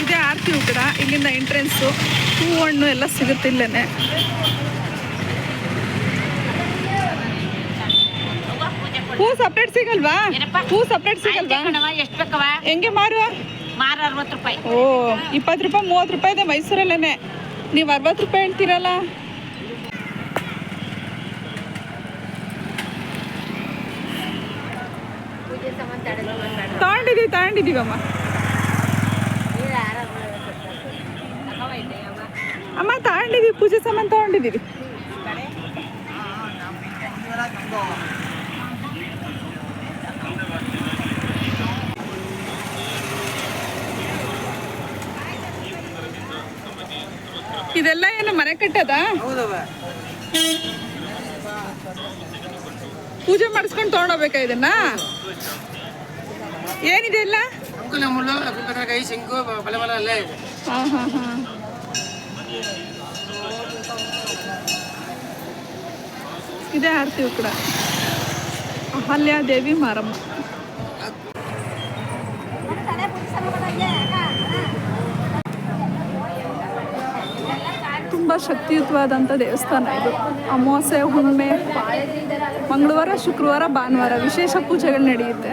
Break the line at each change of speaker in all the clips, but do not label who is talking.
ಇದೇ ಆರತಿ ಉಕ್ಕಡ ಇಲ್ಲಿಂದ ಎಂಟ್ರೆನ್ಸು ಹೂ ಹಣ್ಣು ಎಲ್ಲ ಸಿಗುತ್ತಿಲ್ಲನೇ ಹೂ ಸಪ್ರೇಟ್ ಸಿಗಲ್ವಾ? ಹೂ ಸಪ್ರೇಟ್ ಸಿಗಲ್ವಾ?
ಎಷ್ಟು ಬೇಕವ
ಹೆಂಗೆ ಮಾರುವ?
ಮಾರ ಅರವತ್ತು ರೂಪಾಯಿ.
ಓ ಇಪ್ಪತ್ತು ರೂಪಾಯಿ ಮೂವತ್ತು ರೂಪಾಯಿ ಇದೆ ಮೈಸೂರಲ್ಲೇನೆ. ನೀವು ಅರವತ್ತು ರೂಪಾಯಿ ಹೇಳ್ತೀರಲ್ಲ ತಗೊಂಡಿದ್ದೀವಿ ತಗೊಂಡಿದ್ದೀವಮ್ಮ ಅಮ್ಮ ತಗೊಂಡಿದ್ದೀವಿ ಪೂಜೆ ಸಾಮಾನು ತಗೊಂಡಿದ್ದೀವಿ ಇದೆಲ್ಲ ಏನು ಮನೆ ಕಟ್ಟದ ಪೂಜೆ ಮಾಡಿಸ್ಕೊಂಡು ತಗೊಂಡೋಗ್ಬೇಕಾ ಇದನ್ನ ಏನಿದೆ ಎಲ್ಲ?
ಮುಳ್ಳು ಕೈ ಬಲ ಬಲ ಇದೆ.
ಹಾ ಹಾ ಹಾ. ಇದೇ ಕೂಡ. ಅಹಲ್ಯ ದೇವಿ ಮಾರಮ್ಮ. ತುಂಬ ಶಕ್ತಿಯುತವಾದಂಥ ದೇವಸ್ಥಾನ ಇದು. ಅಮಾವಾಸ್ಯೆ ಹುಣ್ಣಿಮೆ ಮಂಗಳವಾರ ಶುಕ್ರವಾರ ಭಾನುವಾರ ವಿಶೇಷ ಪೂಜೆಗಳು ನಡೆಯುತ್ತೆ.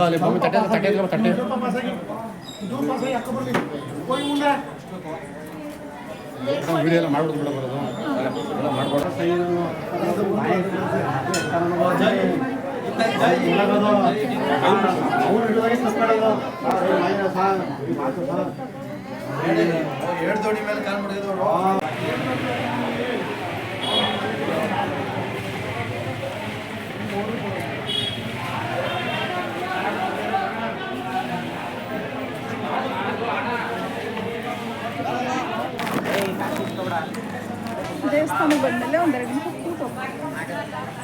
ಅಲ್ಲಿ ಭೂಮಿ ತಟ್ಟೆ ತಟ್ಟೆ ಇದ್ರೆ ತಟ್ಟೆ ವಿಡಿಯೋ ಎಲ್ಲ ಮಾಡ್ಬಿಟ್ಟು ಬಿಡ ಬರೋದು ಎಲ್ಲ ಮಾಡ್ಬೋದು
ಎರಡು ದೋಣಿ ಮೇಲೆ ಕಾಲ್ ಮಾಡಿದ್ರು
ದೇವಸ್ಥಾನಕ್ಕೆ ಬಂದಮೇಲೆ ಒಂದೆರಡು ನಿಮಿಷ ಕೂತ್ಕೊಂಡು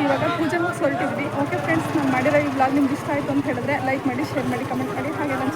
ಇವಾಗ ಪೂಜೆ ಮುಗಿಸ್ ಹೊರಟಿದ್ವಿ ಓಕೆ ಫ್ರೆಂಡ್ಸ್ ನಾನು ಮಾಡಿರೋ ಈ ಬ್ಲಾಗ್ ನಿಮ್ಗೆ ಇಷ್ಟ ಆಯಿತು ಅಂತ ಹೇಳಿದ್ರೆ ಲೈಕ್ ಮಾಡಿ ಶೇರ್ ಮಾಡಿ ಕಮೆಂಟ್ ಮಾಡಿ. ಹಾಗೆ ನನ್ನ